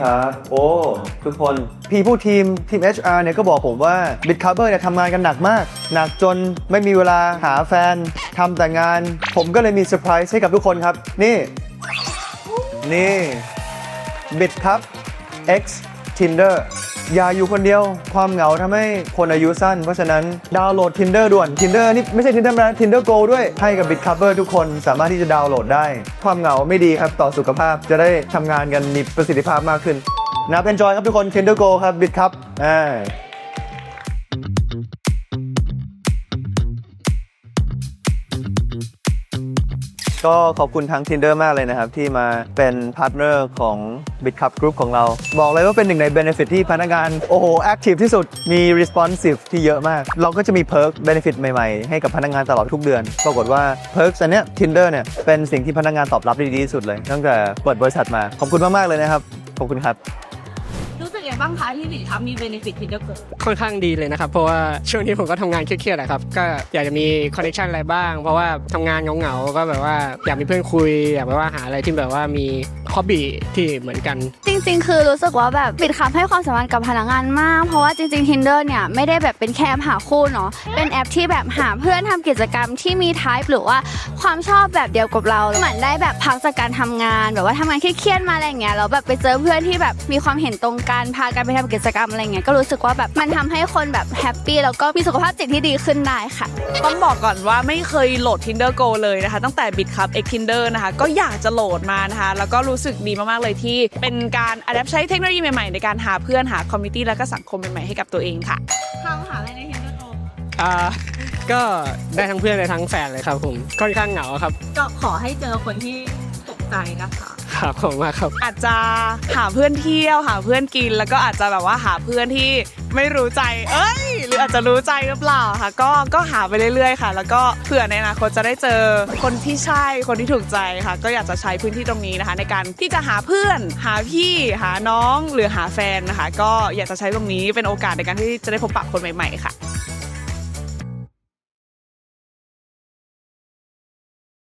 ครับ โอ้ ทุกคนพี่ผู้ทีมทีม HR เนี่ยก็บอกผมว่า Bitcover เนี่ยทำงานกันหนักมาก หนักจนไม่มีเวลาหาแฟนทำแต่งาน ผมก็เลยมีเซอร์ไพรส์ให้กับทุกคนครับ นี่ นี่บิดครับ X Tinder อย่าอยู่คนเดียวความเหงาทำให้คนอายุสั้น เพราะฉะนั้นดาวน์โหลด Tinder ด่วน Tinder นี่ไม่ใช่ Tinder นะ Tinder Go ด้วยให้กับ Bitcover ทุกคนสามารถที่จะดาวน์โหลดได้ ความเหงาไม่ดีครับต่อสุขภาพจะได้ทำงานกันมีประสิทธิภาพมากขึ้นนะเป็นจอยครับทุกคน Tinder Go ครับ Bit ครับอ่า ก็ขอบคุณทาง Tinder มากเลยนะครับ ที่มาเป็นพาร์ทเนอร์ของ BitCup Group ของเรา บอกเลยว่าเป็นหนึ่งใน Benefit ที่พนักงาน โอ้โห Active ที่สุดมี Responsive ที่เยอะมาก เราก็จะมี Perk Benefit ใหม่ๆ ให้กับพนักงานตลอดทุกเดือน ปรากฏว่า Perks อันเนี้ย Tinder เนี่ยเป็นสิ่งที่พนักงานตอบรับดีที่สุดเลย ตั้งแต่เปิดบริษัทมาขอบคุณมากๆเลยนะครับขอบคุณครับ บ้างคะที่สินค้ามีเบนฟิตที่เยอะเกิดค่อนข้างดีเลยนะครับ เพราะว่าช่วงนี้ผมก็ทำงานเครียดๆแหละครับ ก็อยากจะมีคอนเนคชันอะไรบ้าง เพราะว่าทำงานเหงาๆก็แบบว่าอยากมีเพื่อนคุย อยากแบบว่าหาอะไรที่แบบว่ามี ฮอบบี้ที่เหมือนกัน จริง ๆ คือรู้สึกว่าแบบบิดคับให้ความสำคัญกับพนักงานมาก เพราะว่าจริงๆ Tinder เนี่ยไม่ได้แบบเป็นแค่แอปหาคู่เนาะเป็นแอปที่แบบหาเพื่อนทำกิจกรรมที่มี type หรือว่าความชอบแบบเดียวกับเราเหมือนได้แบบพักจากการทำงาน แบบว่าทำงานเครียดๆมาอะไรอย่างเงี้ยแล้วแบบไปเจอเพื่อนที่แบบมีความเห็นตรงกันพากันไปทำกิจกรรมอะไรเงี้ยก็รู้สึกว่าแบบมันทำให้คนแบบแฮปปี้แล้วก็มีสุขภาพจิตที่ดีขึ้นได้ค่ะ ต้องบอกก่อนว่าไม่เคยโหลด Tinder Go เลยนะคะ ตั้งแต่ Bit Cup X Tinder นะคะ ก็อยากจะโหลดมานะคะ แล้วก็รู้สึกดีมาก ๆ เลยที่เป็นการอัดแอปใช้เทคโนโลยีใหม่ ๆ ในการหาเพื่อนหาคอมมิ n i ตี้แล้วก็สังคมใหม่ ๆ ให้กับตัวเองค่ะทำหาอะไรใน Tinder Go อ่าก็ได้ทั้งเพื่อนได้ทั้งแฟนเลยครับผมค่อนข้างเหงาครับ ก็ขอให้เจอคนที่ตกใจนะคะครับผมมากครับ อาจจะหาเพื่อนเที่ยวหาเพื่อนกิน แล้วก็อาจจะแบบว่าหาเพื่อนที่ไม่รู้ใจ เอ้ยืออาจจะรู้ใจหรือเปล่าค่ะ ก็ก็หาไปเรื่อยๆค่ะ แล้วก็เผื่อในอนาคตจะได้เจอคนที่ใช่คนที่ถูกใจค่ะ ก็อยากจะใช้พื้นที่ตรงนี้นะคะ ในการที่จะหาเพื่อน หาพี่หาน้องหรือหาแฟนนะคะ ก็อยากจะใช้ตรงนี้เป็นโอกาสในการที่จะได้พบปะคนใหม่ ๆ ค่ะ